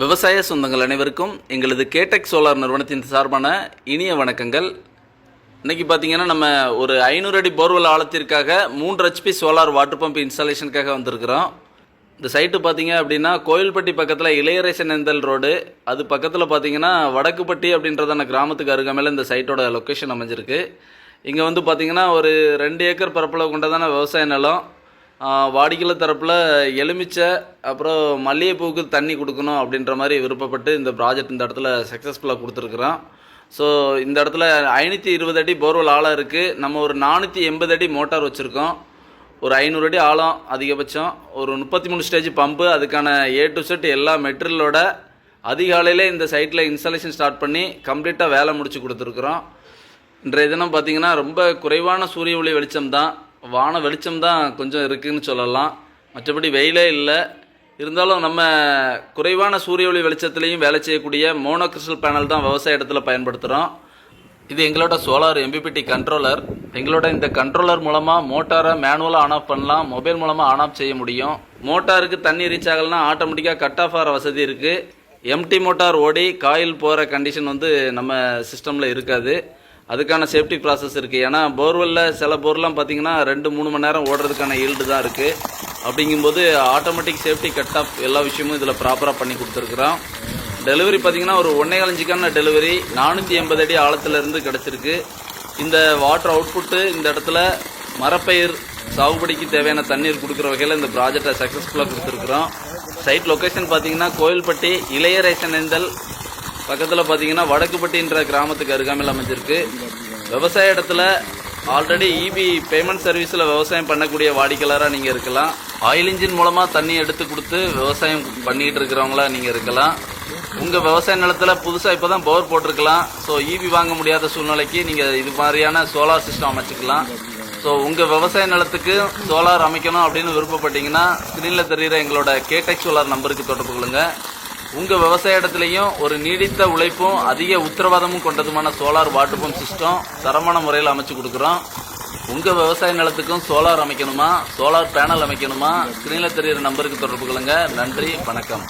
விவசாய சொந்தங்கள் அனைவருக்கும் எங்களது கேடெக் சோலார் நிறுவனத்தின் சார்பான இனிய வணக்கங்கள். இன்றைக்கி பார்த்தீங்கன்னா நம்ம ஒரு ஐநூறு அடி போர்வெல் ஆழத்திற்காக மூன்று ஹெச்பி சோலார் வாட்டர் பம்ப் இன்ஸ்டாலேஷனுக்காக வந்திருக்கிறோம். இந்த சைட்டு பார்த்தீங்க அப்படின்னா கோயில்பட்டி பக்கத்தில் இளையரசனந்தல் ரோடு. அது பக்கத்தில் பார்த்தீங்கன்னா வடக்குப்பட்டி அப்படின்றதான கிராமத்துக்கு அருகாமையில் இந்த சைட்டோட லொக்கேஷன் அமைஞ்சிருக்கு. இங்கே வந்து பார்த்தீங்கன்னா ஒரு ரெண்டு ஏக்கர் பரப்பளவு கொண்டதான விவசாய நிலம். வாடிக்கையாளர் தரப்பில் எலுமிச்சை அப்புறம் மல்லிகைப்பூவுக்கு தண்ணி கொடுக்கணும் அப்படின்ற மாதிரி விருப்பப்பட்டு இந்த ப்ராஜெக்ட் இந்த இடத்துல சக்ஸஸ்ஃபுல்லாக கொடுத்துருக்குறோம். ஸோ இந்த இடத்துல ஐநூற்றி இருபது அடி போர்வெல் ஆழம் இருக்குது நம்ம ஒரு நானூற்றி எண்பது அடி மோட்டார் வச்சுருக்கோம். ஒரு ஐநூறு அடி ஆழம் அதிகபட்சம். ஒரு முப்பத்தி மூணு ஸ்டேஜ் பம்பு அதுக்கான ஏ டு செட் எல்லா மெட்டீரியலோட அதிகாலையில் இந்த சைட்டில் இன்ஸ்டாலேஷன் ஸ்டார்ட் பண்ணி கம்ப்ளீட்டாக வேலை முடித்து கொடுத்துருக்குறோம். இன்றைய தினம் பார்த்திங்கன்னா ரொம்ப குறைவான சூரிய ஒளி வெளிச்சம் தான். வான வெளிச்சம் தான் கொஞ்சம் இருக்குன்னு சொல்லலாம். மற்றபடி வெயிலே இல்லை. இருந்தாலும் நம்ம குறைவான சூரிய ஒளி வெளிச்சத்துலேயும் வேலை செய்யக்கூடிய மோனோ கிறிஸ்டல் பேனல் தான் விவசாய இடத்துல பயன்படுத்துகிறோம் இது எங்களோட சோலார் எம்பிபிடி கண்ட்ரோலர் எங்களோட இந்த கண்ட்ரோலர் மூலமாக மோட்டாரை மேனுவலாக ஆன் ஆஃப் பண்ணலாம். மொபைல் மூலமாக ஆன் ஆஃப் செய்ய முடியும். மோட்டாருக்கு தண்ணி ரீச் ஆகலைன்னா ஆட்டோமேட்டிக்காக கட் ஆஃப் ஆகிற வசதி இருக்குது எம்டி மோட்டார் ஓடி காயில் போகிற கண்டிஷன் வந்து நம்ம சிஸ்டமில் இருக்காது. அதுக்கான சேஃப்டி ப்ராசஸ் இருக்குது ஏன்னா போர்வெல்லில் சில போர்லாம் பார்த்தீங்கன்னா ரெண்டு மூணு மணி நேரம் ஓடுறதுக்கான ஈல்டு தான் இருக்குது அப்படிங்கும்போது ஆட்டோமேட்டிக் சேஃப்டி கட் ஆஃப் எல்லா விஷயமும் இதில் ப்ராப்பராக பண்ணி கொடுத்துருக்குறோம். டெலிவரி பார்த்தீங்கன்னா ஒரு ஒன்றே காலஞ்சிக்கான டெலிவரி நானூற்றி எண்பது அடி ஆழத்துலேருந்து கிடச்சிருக்கு. இந்த வாட்டர் அவுட்புட்டு இந்த இடத்துல மரப்பயிர் சாகுபடிக்கு தேவையான தண்ணீர் கொடுக்குற வகையில் இந்த ப்ராஜெக்டை சக்ஸஸ்ஃபுல்லாக கொடுத்துருக்குறோம். சைட் லொக்கேஷன் பார்த்தீங்கன்னா கோயில்பட்டி இளையரேசனேந்தல் பக்கத்தில் பார்த்தீங்கன்னா வடக்குப்பட்டின்ற கிராமத்துக்கு அருகாமையில் அமைஞ்சிருக்கு. விவசாய இடத்துல ஆல்ரெடி இபி பேமெண்ட் சர்வீஸில் விவசாயம் பண்ணக்கூடிய வாடிக்கையாளராக நீங்கள் இருக்கலாம். ஆயில் இன்ஜின் மூலமாக தண்ணி எடுத்து கொடுத்து விவசாயம் பண்ணிக்கிட்டு இருக்கிறவங்களா நீங்கள் இருக்கலாம். உங்கள் விவசாய நிலத்தில் புதுசாக இப்போ தான் போர் போட்டிருக்கலாம் ஸோ இபி வாங்க முடியாத சூழ்நிலைக்கு நீங்கள் இது மாதிரியான சோலார் சிஸ்டம் அமைச்சிக்கலாம். ஸோ உங்கள் விவசாய நிலத்துக்கு சோலார் அமைக்கணும் அப்படின்னு விருப்பப்பட்டீங்கன்னா ஸ்க்ரீனில் தெரிகிற எங்களோட கேடெக் சோலார் நம்பருக்கு தொடர்பு கொள்ளுங்கள் உங்கள் விவசாய இடத்துலையும் ஒரு நீடித்த உழைப்பும் அதிக உத்தரவாதமும் கொண்டதுமான சோலார் வாட்டர் பம்ப் சிஸ்டம் தரமான முறையில் அமைச்சு கொடுக்குறோம். உங்கள் விவசாய நிலத்துக்கும் சோலார் அமைக்கணுமா? சோலார் பேனல் அமைக்கணுமா? ஸ்க்ரீனில் தெரிகிற நம்பருக்கு தொடர்பு கொள்ளுங்கள் நன்றி வணக்கம்.